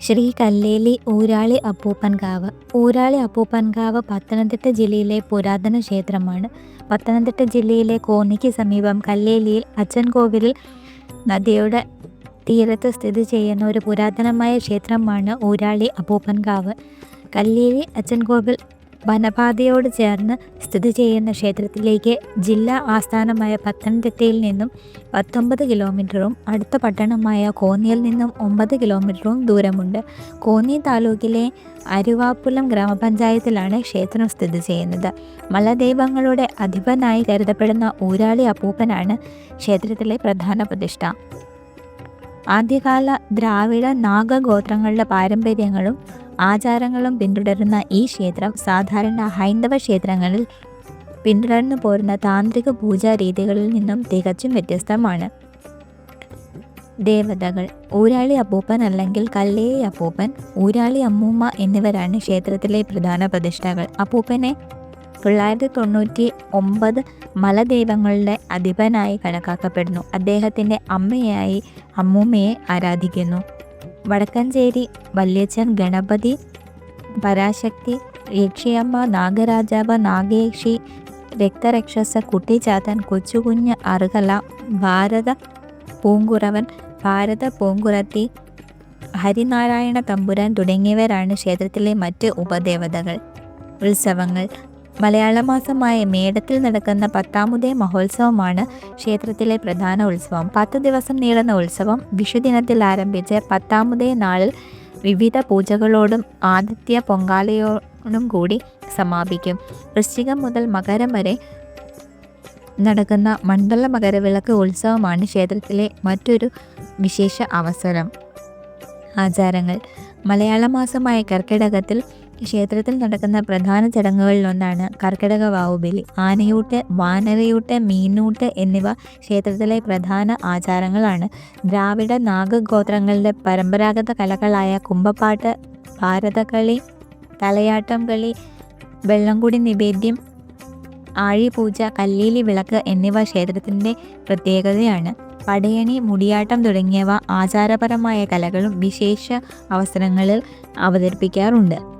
ശ്രീ കല്ലേലി ഊരാളി അപ്പൂപ്പൻകാവ്. ഊരാളി അപ്പൂപ്പൻകാവ് പത്തനംതിട്ട ജില്ലയിലെ പുരാതന ക്ഷേത്രമാണ്. പത്തനംതിട്ട ജില്ലയിലെ കോന്നിക്ക് സമീപം കല്ലേലിയിൽ അച്ചൻകോവിലിൽ നദിയുടെ തീരത്ത് സ്ഥിതി ചെയ്യുന്ന ഒരു പുരാതനമായ ക്ഷേത്രമാണ് ഊരാളി അപ്പൂപ്പൻകാവ്. കല്ലേലി അച്ചൻകോവിൽ വനപാതയോട് ചേർന്ന് സ്ഥിതി ചെയ്യുന്ന ക്ഷേത്രത്തിലേക്ക് ജില്ലാ ആസ്ഥാനമായ പത്തനംതിട്ടയിൽ നിന്നും പത്തൊമ്പത് കിലോമീറ്ററും അടുത്ത പട്ടണമായ കോന്നിയിൽ നിന്നും ഒമ്പത് കിലോമീറ്ററും ദൂരമുണ്ട്. കോന്നി താലൂക്കിലെ അരുവാപ്പുലം ഗ്രാമപഞ്ചായത്തിലാണ് ക്ഷേത്രം സ്ഥിതി ചെയ്യുന്നത്. മലദൈവങ്ങളുടെ അധിപനായി കരുതപ്പെടുന്ന ഊരാളി അപ്പൂപ്പനാണ് ക്ഷേത്രത്തിലെ പ്രധാന പ്രതിഷ്ഠ. ആദ്യകാല ദ്രാവിഡ നാഗഗോത്രങ്ങളുടെ പാരമ്പര്യങ്ങളും ആചാരങ്ങളും പിന്തുടരുന്ന ഈ ക്ഷേത്രം സാധാരണ ഹൈന്ദവ ക്ഷേത്രങ്ങളിൽ പിന്തുടർന്നു പോരുന്ന താന്ത്രിക പൂജാ രീതികളിൽ നിന്നും തികച്ചും വ്യത്യസ്തമാണ്. ദേവതകൾ ഊരാളി അപ്പൂപ്പൻ അല്ലെങ്കിൽ കല്ലേ അപ്പൂപ്പൻ ഊരാളി അമ്മൂമ്മ എന്നിവരാണ് ക്ഷേത്രത്തിലെ പ്രധാന പ്രതിഷ്ഠകൾ. അപ്പൂപ്പനെ തൊള്ളായിരത്തി തൊണ്ണൂറ്റി ഒമ്പത് മലദൈവങ്ങളുടെ അധിപനായി കണക്കാക്കപ്പെടുന്നു. അദ്ദേഹത്തിന്റെ അമ്മയായി അമ്മൂമ്മയെ ആരാധിക്കുന്നു. വടക്കഞ്ചേരി വല്യച്ചൻ ഗണപതി പരാശക്തി യക്ഷിയമ്മ നാഗരാജാവ് നാഗേക്ഷി രക്തരക്ഷസ കുട്ടിച്ചാത്തൻ കൊച്ചുകുഞ്ഞ് അറുകല ഭാരത പൂങ്കുറവൻ ഭാരത പൂങ്കുറത്തി ഹരിനാരായണ തമ്പുരാൻ തുടങ്ങിയവരാണ് ക്ഷേത്രത്തിലെ മറ്റ് ഉപദേവതകൾ. ഉത്സവങ്ങൾ മലയാള മാസമായ മേടത്തിൽ നടക്കുന്ന പത്താമുതേ മഹോത്സവമാണ് ക്ഷേത്രത്തിലെ പ്രധാന ഉത്സവം. പത്ത് ദിവസം നീളുന്ന ഉത്സവം വിഷുദിനത്തിൽ ആരംഭിച്ച് പത്താമുതേ നാളിൽ വിവിധ പൂജകളോടും ആദിത്യ പൊങ്കാലയോടും കൂടി സമാപിക്കും. വൃശ്ചികം മുതൽ മകരം വരെ നടക്കുന്ന മണ്ഡല മകരവിളക്ക് ഉത്സവമാണ് ക്ഷേത്രത്തിലെ മറ്റൊരു വിശേഷ അവസരം. ആചാരങ്ങൾ. മലയാള മാസമായ കർക്കിടകത്തിൽ ക്ഷേത്രത്തിൽ നടക്കുന്ന പ്രധാന ചടങ്ങുകളിലൊന്നാണ് കർക്കിടക വാവുബലി ആനയൂട്ട് വാനരയൂട്ട് മീനൂട്ട് എന്നിവ ക്ഷേത്രത്തിലെ പ്രധാന ആചാരങ്ങളാണ്. ദ്രാവിഡ നാഗഗോത്രങ്ങളുടെ പരമ്പരാഗത കലകളായ കുമ്പപ്പാട്ട് ഭാരതകളി തലയാട്ടം കളി വെള്ളംകുടി നിവേദ്യം ആഴിപൂജ കല്ലീലി വിളക്ക് എന്നിവ ക്ഷേത്രത്തിന്റെ പ്രത്യേകതയാണ്. പടയണി മുടിയാട്ടം തുടങ്ങിയവ ആചാരപരമായ കലകളും വിശേഷ അവസരങ്ങളിൽ അവതരിപ്പിക്കാറുണ്ട്.